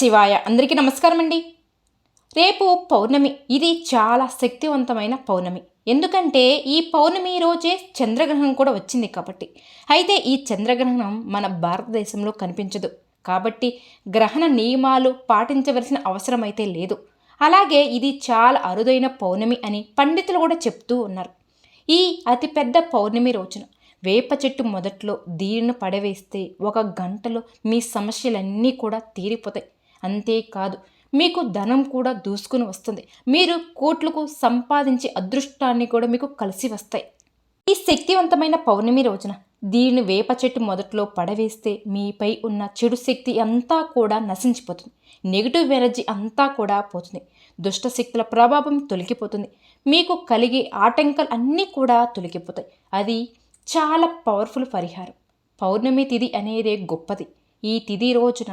శివాయ. అందరికీ నమస్కారం అండి రేపు పౌర్ణమి. ఇది చాలా శక్తివంతమైన పౌర్ణమి. ఎందుకంటే ఈ పౌర్ణమి రోజే చంద్రగ్రహణం కూడా వచ్చింది కాబట్టి. అయితే ఈ చంద్రగ్రహణం మన భారతదేశంలో కనిపించదు. కాబట్టి గ్రహణ నియమాలు పాటించవలసిన అవసరం అయితే లేదు. అలాగే ఇది చాలా అరుదైన పౌర్ణమి అని పండితులు కూడా చెప్తూ ఉన్నారు. ఈ అతిపెద్ద పౌర్ణమి రోజున వేప చెట్టు మొదట్లో దీనిని పడవేస్తే ఒక గంటలో మీ సమస్యలన్నీ కూడా తీరిపోతాయి. అంతేకాదు మీకు ధనం కూడా దూసుకుని వస్తుంది. మీరు కోట్లకు సంపాదించే అదృష్టాన్ని కూడా మీకు కలిసి వస్తాయి. ఈ శక్తివంతమైన పౌర్ణమి రోజున దీనిని వేప చెట్టు మొదట్లో పడవేస్తే మీపై ఉన్న చెడు శక్తి అంతా కూడా నశించిపోతుంది. నెగిటివ్ ఎనర్జీ అంతా కూడా పోతుంది. దుష్ట శక్తుల ప్రభావం తొలగిపోతుంది. మీకు కలిగే ఆటంకాలు అన్నీ కూడా తొలగిపోతాయి. అది చాలా పవర్ఫుల్ పరిహారం. పౌర్ణమి తిథి అనేదే గొప్పది. ఈ తిథి రోజున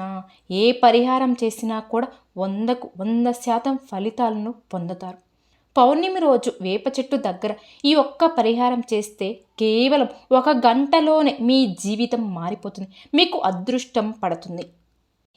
ఏ పరిహారం చేసినా కూడా వందకు వంద శాతం ఫలితాలను పొందుతారు. పౌర్ణమి రోజు వేప చెట్టు దగ్గర ఈ ఒక్క పరిహారం చేస్తే కేవలం ఒక గంటలోనే మీ జీవితం మారిపోతుంది. మీకు అదృష్టం పడుతుంది.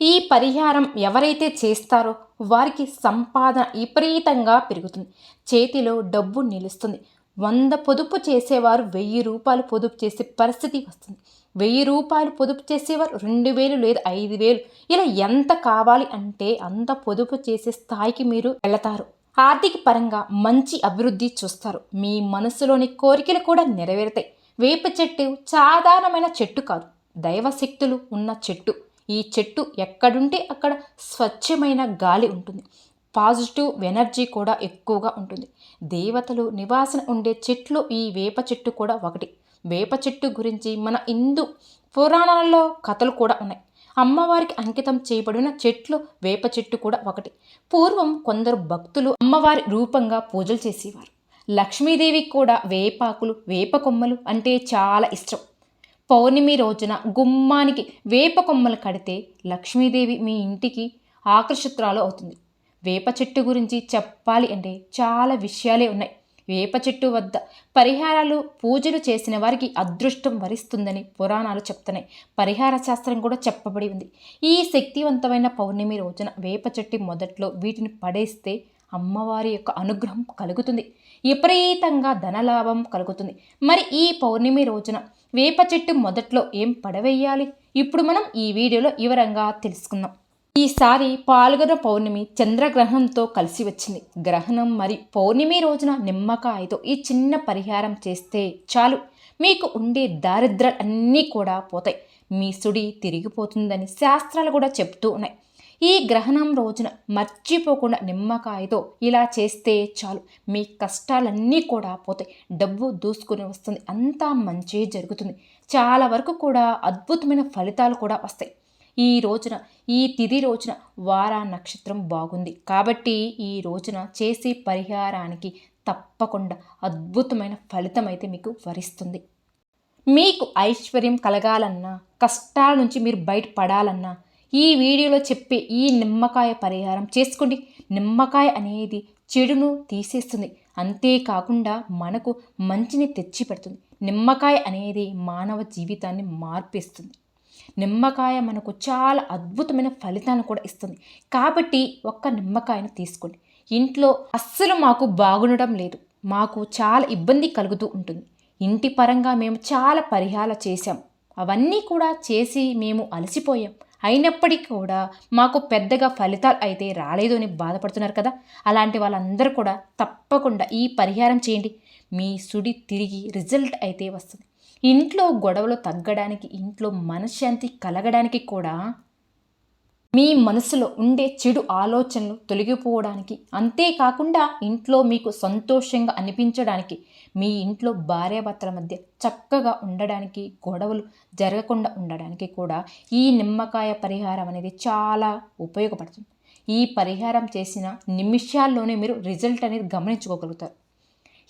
ఈ పరిహారం ఎవరైతే చేస్తారో వారికి సంపాదన విపరీతంగా పెరుగుతుంది. చేతిలో డబ్బు నిలుస్తుంది. వంద పొదుపు చేసేవారు వెయ్యి రూపాయలు పొదుపు చేసే పరిస్థితి వస్తుంది. వెయ్యి రూపాయలు పొదుపు చేసేవారు రెండు వేలు లేదా ఐదు వేలు. ఇలా ఎంత కావాలి అంటే అంత పొదుపు చేసే స్థాయికి మీరు వెళతారు. ఆర్థిక పరంగా మంచి అభివృద్ధి చూస్తారు. మీ మనసులోని కోరికలు కూడా నెరవేరుతాయి. వేప చెట్టు సాధారణమైన చెట్టు కాదు. దైవశక్తులు ఉన్న చెట్టు. ఈ చెట్టు ఎక్కడుంటే అక్కడ స్వచ్ఛమైన గాలి ఉంటుంది. పాజిటివ్ ఎనర్జీ కూడా ఎక్కువగా ఉంటుంది. దేవతలు నివాసన ఉండే చెట్లు ఈ వేప చెట్టు కూడా ఒకటి. వేప చెట్టు గురించి మన హిందూ పురాణాలలో కథలు కూడా ఉన్నాయి. అమ్మవారికి అంకితం చేయబడిన చెట్లు వేప చెట్టు కూడా ఒకటి. పూర్వం కొందరు భక్తులు అమ్మవారి రూపంగా పూజలు చేసేవారు. లక్ష్మీదేవికి కూడా వేపాకులు వేప కొమ్మలు అంటే చాలా ఇష్టం. పౌర్ణమి రోజున గుమ్మానికి వేప కొమ్మలు కడితే లక్ష్మీదేవి మీ ఇంటికి ఆకర్షితురాలు అవుతుంది. వేప చెట్టు గురించి చెప్పాలి అంటే చాలా విషయాలే ఉన్నాయి. వేప చెట్టు వద్ద పరిహారాలు పూజలు చేసిన వారికి అదృష్టం వరిస్తుందని పురాణాలు చెప్తున్నాయి. పరిహార శాస్త్రం కూడా చెప్పబడి ఉంది. ఈ శక్తివంతమైన పౌర్ణమి రోజున వేప చెట్టు మొదట్లో వీటిని పడేస్తే అమ్మవారి యొక్క అనుగ్రహం కలుగుతుంది. విపరీతంగా ధనలాభం కలుగుతుంది. మరి ఈ పౌర్ణమి రోజున వేప చెట్టు మొదట్లో ఏం పడవేయాలి? ఇప్పుడు మనం ఈ వీడియోలో వివరంగా తెలుసుకుందాం. ఈసారి పాల్గొన పౌర్ణమి చంద్రగ్రహణంతో కలిసి వచ్చింది. గ్రహణం మరి పౌర్ణమి రోజున నిమ్మకాయతో ఈ చిన్న పరిహారం చేస్తే చాలు. మీకు ఉండే దారిద్రాలు అన్నీ కూడా పోతాయి. మీ సుడి తిరిగిపోతుందని శాస్త్రాలు కూడా చెప్తూ ఉన్నాయి. ఈ గ్రహణం రోజున మర్చిపోకుండా నిమ్మకాయతో ఇలా చేస్తే చాలు. మీ కష్టాలన్నీ కూడా పోతాయి. డబ్బు దూసుకుని వస్తుంది. అంతా మంచి జరుగుతుంది. చాలా వరకు కూడా అద్భుతమైన ఫలితాలు కూడా వస్తాయి. ఈ రోజున ఈ తిథి రోజున వారా నక్షత్రం బాగుంది. కాబట్టి ఈ రోజున చేసే పరిహారానికి తప్పకుండా అద్భుతమైన ఫలితం అయితే మీకు వరిస్తుంది. మీకు ఐశ్వర్యం కలగాలన్నా కష్టాల నుంచి మీరు బయటపడాలన్నా ఈ వీడియోలో చెప్పే ఈ నిమ్మకాయ పరిహారం చేసుకోండి. నిమ్మకాయ అనేది చెడును తీసేస్తుంది. అంతేకాకుండా మనకు మంచిని తెచ్చి పెడుతుంది నిమ్మకాయ అనేది మానవ జీవితాన్ని మార్పిస్తుంది. నిమ్మకాయ మనకు చాలా అద్భుతమైన ఫలితాలను కూడా ఇస్తుంది. కాబట్టి ఒక్క నిమ్మకాయను తీసుకోండి. ఇంట్లో అస్సలు మాకు బాగుండడం లేదు. మాకు చాలా ఇబ్బంది కలుగుతూ ఉంటుంది. ఇంటి పరంగా మేము చాలా పరిహారాలు చేశాం. అవన్నీ కూడా చేసి మేము అలసిపోయాం. అయినప్పటికీ కూడా మాకు పెద్దగా ఫలితాలు అయితే రాలేదు అని బాధపడుతున్నారు కదా. అలాంటి వాళ్ళందరూ కూడా తప్పకుండా ఈ పరిహారం చేయండి. మీ సుడి తిరిగి రిజల్ట్ అయితే వస్తుంది. ఇంట్లో గొడవలు తగ్గడానికి ఇంట్లో మనశ్శాంతి కలగడానికి కూడా మీ మనసులో ఉండే చెడు ఆలోచనలు తొలగిపోవడానికి అంతేకాకుండా ఇంట్లో మీకు సంతోషంగా అనిపించడానికి మీ ఇంట్లో భార్యాభర్తల మధ్య చక్కగా ఉండడానికి గొడవలు జరగకుండా ఉండడానికి కూడా ఈ నిమ్మకాయ పరిహారం అనేది చాలా ఉపయోగపడుతుంది. ఈ పరిహారం చేసిన నిమిషాల్లోనే మీరు రిజల్ట్ అనేది గమనించుకోగలుగుతారు.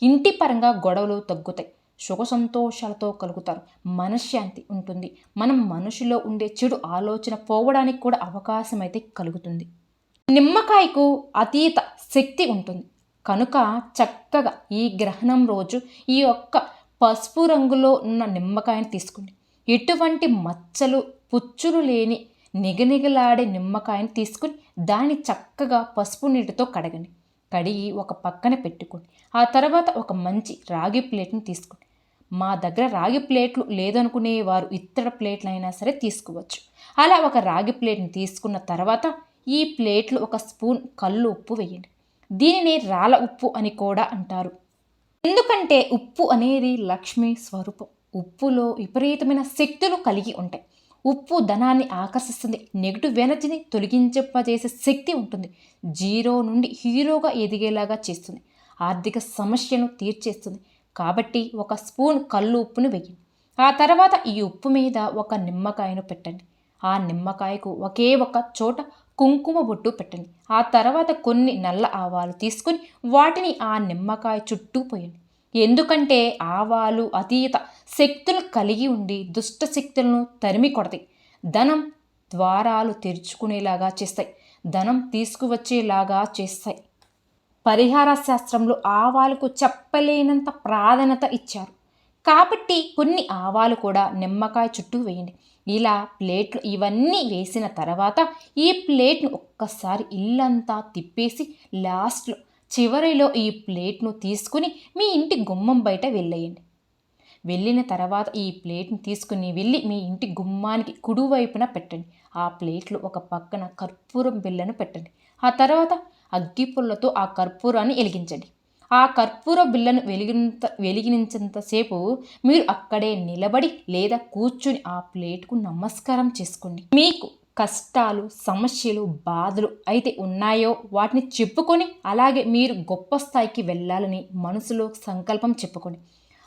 ఇంటి పరంగా గొడవలు తగ్గుతాయి. సుఖ సంతోషాలతో కలుగుతారు. మనశ్శాంతి ఉంటుంది. మనం మనుషులో ఉండే చెడు ఆలోచన పోవడానికి కూడా అవకాశం అయితే కలుగుతుంది. నిమ్మకాయకు అతీత శక్తి ఉంటుంది. కనుక చక్కగా ఈ గ్రహణం రోజు ఈ యొక్క పసుపు రంగులో ఉన్న నిమ్మకాయని తీసుకోండి. ఎటువంటి మచ్చలు పుచ్చులు లేని నిగనిగలాడే నిమ్మకాయని తీసుకుని దాన్ని చక్కగా పసుపు నీటితో కడగండి. కడిగి ఒక పక్కన పెట్టుకోండి. ఆ తర్వాత ఒక మంచి రాగి ప్లేట్ని తీసుకోండి. మా దగ్గర రాగి ప్లేట్లు లేదనుకునే వారు ఇతర ప్లేట్లు అయినా సరే తీసుకోవచ్చు. అలా ఒక రాగి ప్లేట్ని తీసుకున్న తర్వాత ఈ ప్లేట్లు ఒక స్పూన్ కళ్ళు ఉప్పు వేయండి. దీనిని రాళ్ళ ఉప్పు అని కూడా అంటారు. ఎందుకంటే ఉప్పు అనేది లక్ష్మీ స్వరూపం. ఉప్పులో విపరీతమైన శక్తులు కలిగి ఉంటాయి. ఉప్పు ధనాన్ని ఆకర్షిస్తుంది. నెగిటివ్ ఎనర్జీని తొలగించప్పజేసే శక్తి ఉంటుంది. జీరో నుండి హీరోగా ఎదిగేలాగా చేస్తుంది. ఆర్థిక సమస్యను తీర్చేస్తుంది. కాబట్టి ఒక స్పూన్ కళ్ళు ఉప్పును వెయ్యండి. ఆ తర్వాత ఈ ఉప్పు మీద ఒక నిమ్మకాయను పెట్టండి. ఆ నిమ్మకాయకు ఒకే ఒక చోట కుంకుమ బొట్టు పెట్టండి. ఆ తర్వాత కొన్ని నల్ల ఆవాలు తీసుకొని వాటిని ఆ నిమ్మకాయ చుట్టూ పోయండి. ఎందుకంటే ఆవాలు అతీత శక్తులు కలిగి ఉండి దుష్ట శక్తులను తరిమి కొడతాయి. ధనం ద్వారాలు తెరుచుకునేలాగా చేస్తాయి. ధనం తీసుకువచ్చేలాగా చేస్తాయి. పరిహార శాస్త్రంలో ఆవాలకు చెప్పలేనంత ప్రాధాన్యత ఇచ్చారు. కాబట్టి కొన్ని ఆవాలు కూడా నిమ్మకాయ చుట్టూ వేయండి. ఇలా ప్లేట్లు ఇవన్నీ వేసిన తర్వాత ఈ ప్లేట్ను ఒక్కసారి ఇల్లంతా తిప్పేసి లాస్ట్లో చివరిలో ఈ ప్లేట్ను తీసుకుని మీ ఇంటి గుమ్మం బయట వెళ్ళేయండి. వెళ్ళిన తర్వాత ఈ ప్లేట్ని తీసుకుని వెళ్ళి మీ ఇంటి గుమ్మానికి కుడివైపున పెట్టండి. ఆ ప్లేట్లో ఒక పక్కన కర్పూరం బిళ్ళను పెట్టండి. ఆ తర్వాత అగ్గిపుల్లతో ఆ కర్పూరాన్ని వెలిగించండి. ఆ కర్పూర బిళ్ళను వెలిగినంత వెలిగించేంతసేపు మీరు అక్కడే నిలబడి లేదా కూర్చుని ఆ ప్లేట్కు నమస్కారం చేసుకోండి. మీకు కష్టాలు సమస్యలు బాధలు అయితే ఉన్నాయో వాటిని చెప్పుకొని అలాగే మీరు గొప్ప స్థాయికి వెళ్ళాలని మనసులో సంకల్పం చెప్పుకోండి.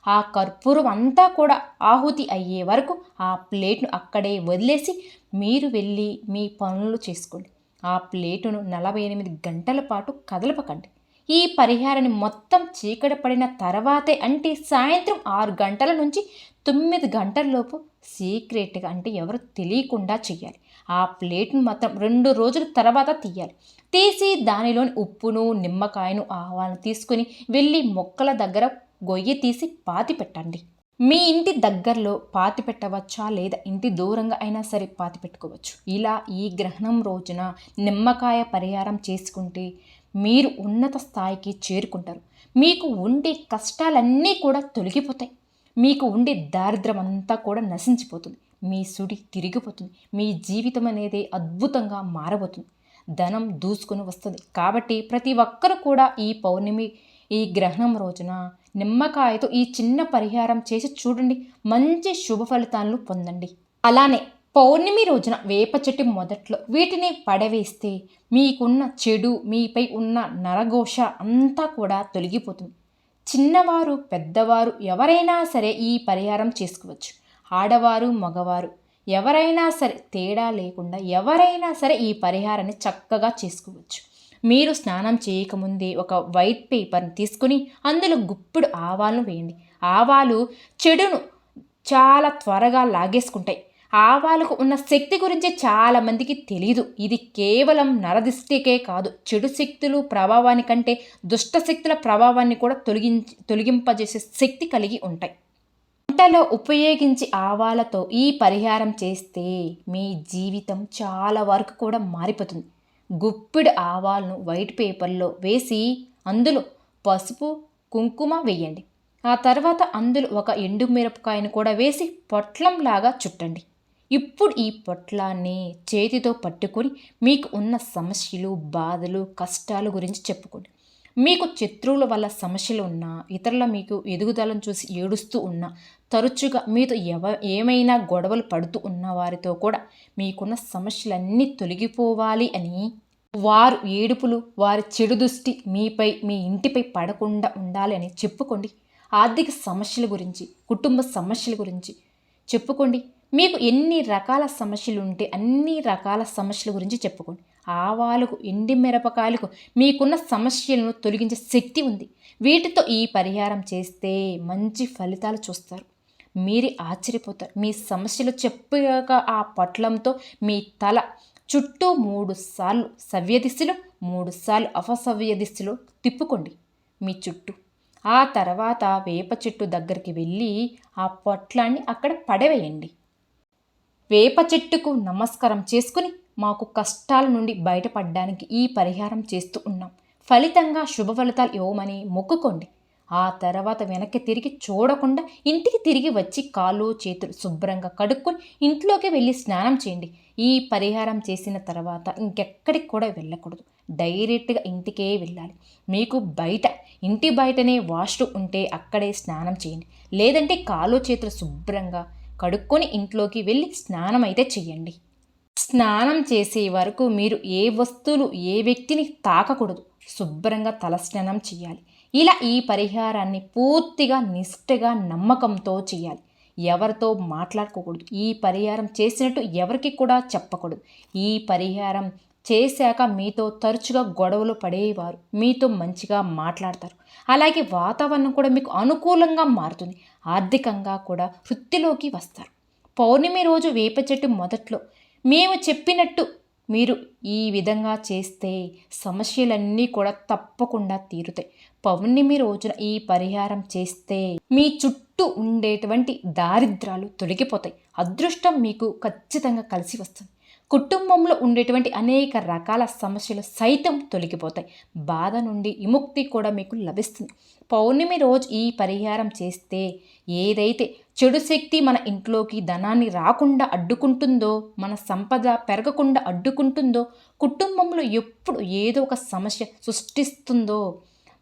ఆ కర్పూరం అంతా కూడా ఆహుతి అయ్యే వరకు ఆ ప్లేట్ను అక్కడే వదిలేసి మీరు వెళ్ళి మీ పనులు చేసుకోండి. ఆ ప్లేటును నలభై ఎనిమిది గంటల పాటు కదలపకండి. ఈ పరిహారాన్ని మొత్తం చీకటి పడిన తర్వాతే అంటే సాయంత్రం ఆరు గంటల నుంచి తొమ్మిది గంటలలోపు సీక్రెట్గా అంటే ఎవరు తెలియకుండా చెయ్యాలి. ఆ ప్లేట్ను మాత్రం రెండు రోజుల తర్వాత తీయాలి. తీసి దానిలోని ఉప్పును నిమ్మకాయను ఆవాలను తీసుకుని వెళ్ళి మొక్కల దగ్గర గొయ్యి తీసి పాతి పెట్టండి. మీ ఇంటి దగ్గరలో పాతి పెట్టవచ్చా? లేదా ఇంటి దూరంగా అయినా సరే పాతి పెట్టుకోవచ్చు. ఇలా ఈ గ్రహణం రోజున నిమ్మకాయ పరిహారం చేసుకుంటే మీరు ఉన్నత స్థాయికి చేరుకుంటారు. మీకు ఉండే కష్టాలన్నీ కూడా తొలగిపోతాయి. మీకు ఉండే దారిద్రం అంతా కూడా నశించిపోతుంది. మీ సుడి తిరిగిపోతుంది. మీ జీవితం అనేది అద్భుతంగా మారబోతుంది. ధనం దూసుకుని వస్తుంది. కాబట్టి ప్రతి ఒక్కరు కూడా ఈ పౌర్ణమి ఈ గ్రహణం రోజున నిమ్మకాయతో ఈ చిన్న పరిహారం చేసి చూడండి. మంచి శుభ ఫలితాలను పొందండి. అలానే పౌర్ణమి రోజున వేప చెట్టు మొదట్లో వీటిని పడవేస్తే మీకున్న చెడు మీపై ఉన్న నరఘోష అంతా కూడా తొలగిపోతుంది. చిన్నవారు పెద్దవారు ఎవరైనా సరే ఈ పరిహారం చేసుకోవచ్చు. ఆడవారు మగవారు ఎవరైనా సరే తేడా లేకుండా ఎవరైనా సరే ఈ పరిహారాన్ని చక్కగా చేసుకోవచ్చు. మీరు స్నానం చేయకముందే ఒక వైట్ పేపర్ని తీసుకుని అందులో గుప్పుడు ఆవాలను వేయండి. ఆవాలు చెడును చాలా త్వరగా లాగేసుకుంటాయి. ఆవాలకు ఉన్న శక్తి గురించి చాలామందికి తెలియదు ఇది కేవలం నరదిష్టికే కాదు చెడు శక్తులు ప్రభావానికంటే దుష్ట శక్తుల ప్రభావాన్ని కూడా తొలగించి తొలగింపజేసే శక్తి కలిగి ఉంటాయి. వంటలో ఉపయోగించి ఆవాలతో ఈ పరిహారం చేస్తే మీ జీవితం చాలా వరకు కూడా మారిపోతుంది. గుప్పిడి ఆవాలను వైట్ పేపర్లో వేసి అందులో పసుపు కుంకుమ వేయండి. ఆ తర్వాత అందులో ఒక ఎండు మిరపకాయను కూడా వేసి పొట్లంలాగా చుట్టండి. ఇప్పుడు ఈ పొట్లాన్ని చేతితో పట్టుకొని మీకు ఉన్న సమస్యలు బాధలు కష్టాలు గురించి చెప్పుకోండి. మీకు శత్రువుల వల్ల సమస్యలు ఉన్నా ఇతరుల మీకు ఎదుగుదలను చూసి ఏడుస్తూ ఉన్నా తరచుగా మీతో ఎవ ఏమైనా గొడవలు పడుతూ ఉన్న వారితో కూడా మీకున్న సమస్యలన్నీ తొలగిపోవాలి అని వారు ఏడుపులు వారి చెడు దృష్టి మీపై మీ ఇంటిపై పడకుండా ఉండాలి అని చెప్పుకోండి. ఆర్థిక సమస్యల గురించి కుటుంబ సమస్యల గురించి చెప్పుకోండి. మీకు ఎన్ని రకాల సమస్యలు ఉంటే అన్ని రకాల సమస్యల గురించి చెప్పుకోండి. ఆవాలకు ఎండి మిరపకాయలకు మీకున్న సమస్యలను తొలగించే శక్తి ఉంది. వీటితో ఈ పరిహారం చేస్తే మంచి ఫలితాలు చూస్తారు. మీరే ఆశ్చర్యపోతారు. మీ సమస్యలు చెప్పాక ఆ పొట్లంతో మీ తల చుట్టూ మూడు సార్లు సవ్య దిశలో మూడు సార్లు అపసవ్య దిశలో తిప్పుకోండి మీ చుట్టూ. ఆ తర్వాత వేప చెట్టు దగ్గరికి వెళ్ళి ఆ పొట్లాన్ని అక్కడ పడవేయండి. వేప చెట్టుకు నమస్కారం చేసుకుని మాకు కష్టాల నుండి బయటపడడానికి ఈ పరిహారం చేస్తూ ఉన్నాం. ఫలితంగా శుభ ఫలితాలు ఇవ్వమని మొక్కుకోండి. ఆ తర్వాత వెనక్కి తిరిగి చూడకుండా ఇంటికి తిరిగి వచ్చి కాళ్ళు చేతులు శుభ్రంగా కడుక్కొని ఇంట్లోకి వెళ్ళి స్నానం చేయండి. ఈ పరిహారం చేసిన తర్వాత ఇంకెక్కడికి కూడా వెళ్ళకూడదు. డైరెక్ట్గా ఇంటికే వెళ్ళాలి. మీకు బయట ఇంటి బయటనే వాష్రూమ్ ఉంటే అక్కడే స్నానం చేయండి. లేదంటే కాలు చేతులు శుభ్రంగా కడుక్కొని ఇంట్లోకి వెళ్ళి స్నానం అయితే చేయండి. స్నానం చేసే వరకు మీరు ఏ వస్తువులు ఏ వ్యక్తిని తాకకూడదు. శుభ్రంగా తలస్నానం చేయాలి. ఇలా ఈ పరిహారాన్ని పూర్తిగా నిష్ఠగా నమ్మకంతో చేయాలి. ఎవరితో మాట్లాడుకోకూడదు. ఈ పరిహారం చేసినట్టు ఎవరికి కూడా చెప్పకూడదు. ఈ పరిహారం చేశాక మీతో తరచుగా గొడవలు పడేవారు. మీతో మంచిగా మాట్లాడతారు. అలాగే వాతావరణం కూడా మీకు అనుకూలంగా మారుతుంది. ఆర్థికంగా కూడా వృత్తిలోకి వస్తారు. పౌర్ణమి రోజు వేప చెట్టు మొదట్లో మేము చెప్పినట్టు మీరు ఈ విధంగా చేస్తే సమస్యలన్నీ కూడా తప్పకుండా తీరుతాయి. పౌర్ణమి రోజున ఈ పరిహారం చేస్తే మీ చుట్టూ ఉండేటువంటి దారిద్రాలు తొలగిపోతాయి. అదృష్టం మీకు ఖచ్చితంగా కలిసి వస్తుంది. కుటుంబంలో ఉండేటువంటి అనేక రకాల సమస్యలు సైతం తొలగిపోతాయి. బాధ నుండి విముక్తి కూడా మీకు లభిస్తుంది. పౌర్ణమి రోజు ఈ పరిహారం చేస్తే ఏదైతే చెడు శక్తి మన ఇంట్లోకి ధనాన్ని రాకుండా అడ్డుకుంటుందో మన సంపద పెరగకుండా అడ్డుకుంటుందో కుటుంబంలో ఎప్పుడు ఏదో ఒక సమస్య సృష్టిస్తుందో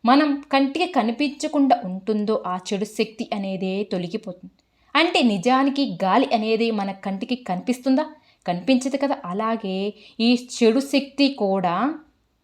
మనం కంటికి కనిపించకుండా ఉంటుందో ఆ చెడు శక్తి అనేదే తొలగిపోతుంది. అంటే నిజానికి గాలి అనేది మన కంటికి కనిపిస్తుందా? కనిపించదు కదా. అలాగే ఈ చెడు శక్తి కూడా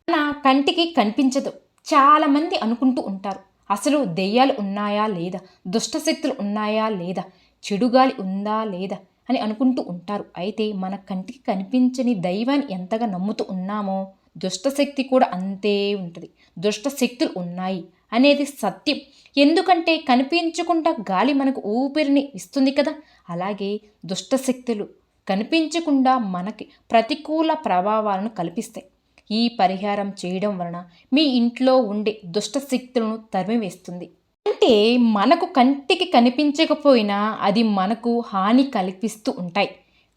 మన కంటికి కనిపించదు. చాలామంది అనుకుంటూ ఉంటారు అసలు దెయ్యాలు ఉన్నాయా లేదా దుష్టశక్తులు ఉన్నాయా లేదా చెడుగాలి ఉందా లేదా అని అనుకుంటూ ఉంటారు. అయితే మన కంటికి కనిపించని దైవాన్ని ఎంతగా నమ్ముతూ ఉన్నామో దుష్టశక్తి కూడా అంతే ఉంటుంది. దుష్టశక్తులు ఉన్నాయి అనేది సత్యం. ఎందుకంటే కనిపించకుండా గాలి మనకు ఊపిరిని ఇస్తుంది కదా. అలాగే దుష్టశక్తులు కనిపించకుండా మనకి ప్రతికూల ప్రభావాలను కల్పిస్తాయి. ఈ పరిహారం చేయడం వలన మీ ఇంట్లో ఉండే దుష్టశక్తులను తరిమివేస్తుంది. అంటే మనకు కంటికి కనిపించకపోయినా అది మనకు హాని కల్పిస్తూ ఉంటాయి.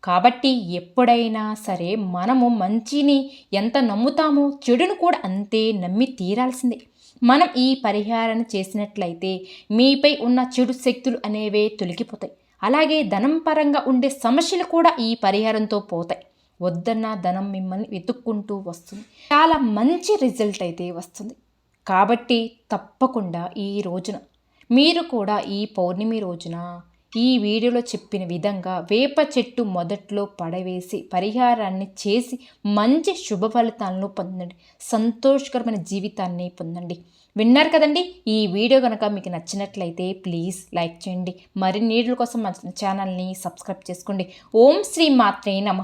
కాబట్టి ఎప్పుడైనా సరే మనము మంచిని ఎంత నమ్ముతామో చెడును కూడా అంతే నమ్మి తీరాల్సిందే. మనం ఈ పరిహారాన్ని చేసినట్లయితే మీపై ఉన్న చెడు శక్తులు అనేవే తొలగిపోతాయి. అలాగే ధనం పరంగా ఉండే సమస్యలు కూడా ఈ పరిహారంతో పోతాయి. వద్దన్న ధనం మిమ్మల్ని వెతుక్కుంటూ వస్తుంది. చాలా మంచి రిజల్ట్ అయితే వస్తుంది. కాబట్టి తప్పకుండా ఈ రోజున మీరు కూడా ఈ పౌర్ణమి రోజున ఈ వీడియోలో చెప్పిన విధంగా వేప చెట్టు మొదట్లో పడవేసి పరిహారాన్ని చేసి మంచి శుభ ఫలితాలను పొందండి. సంతోషకరమైన జీవితాన్ని పొందండి. విన్నారు కదండి? ఈ వీడియో కనుక మీకు నచ్చినట్లయితే ప్లీజ్ లైక్ చేయండి. మరిన్ని వీడియోల కోసం మన ఛానల్ని సబ్స్క్రైబ్ చేసుకోండి. ఓం శ్రీ మాత్రే నమ.